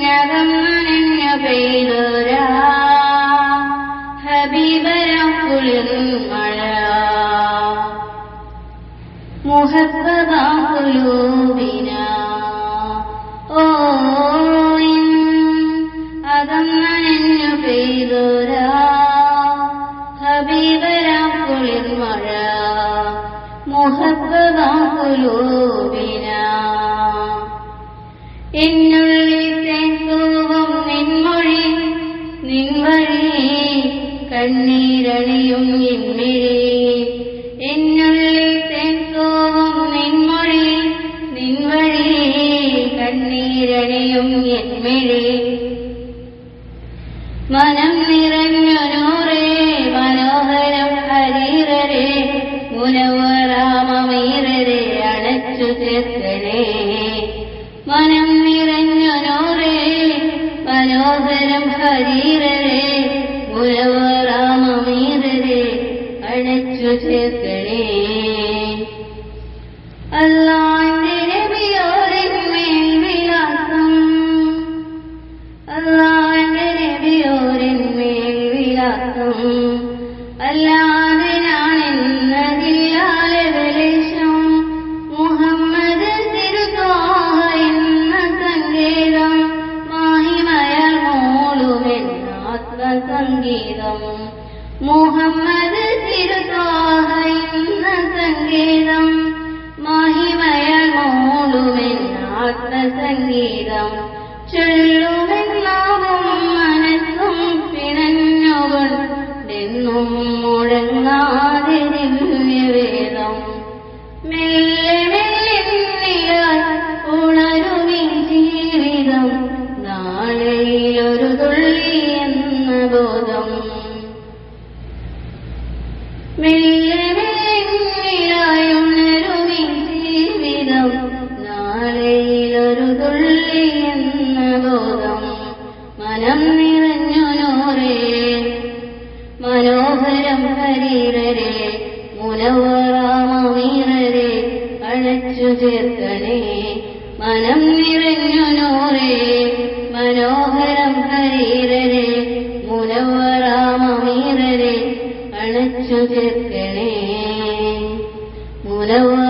എന്നകന്നനഞ്ഞു പെയ്തൊരാ ഹബീബര കുളിർ മഴ മുഹബബാഹുലൂബിന ഓ അകന്നനഞ്ഞു പെയ്തൊരാ ഹബീബര കുളിർ മഴ മുഹബബാഹുലൂബിന എന്നുള്ളിൽ തേങ്ങൂവും നിൻമൊഴി അടച്ചു ചേർക്കണേ മനം നിറഞ്ഞു മനോഹരം ഹരീരരെ രാമീരേ അണച്ചു ചേർക്കണേ. അല്ലാന്റെ ആത്മസംഗീതം മുഹമ്മദ് തിരുത്തോഹ എന്ന സങ്കേതം മഹിമയൽ മോളുമെന്ന ആത്മസംഗീതം ചൊല്ലുമെന്നാവും മനസ്സും പിണഞ്ഞുകൊണ്ടെന്നും മനം നിറഞ്ഞു മനോഹരം ഹരീരരെ മുനവറാമീരരെ അഴച്ചു ചേർക്കണേ മനം നിറഞ്ഞു മുനവറാമീരരെ അണച്ചു ചേർക്കണേ മുനവ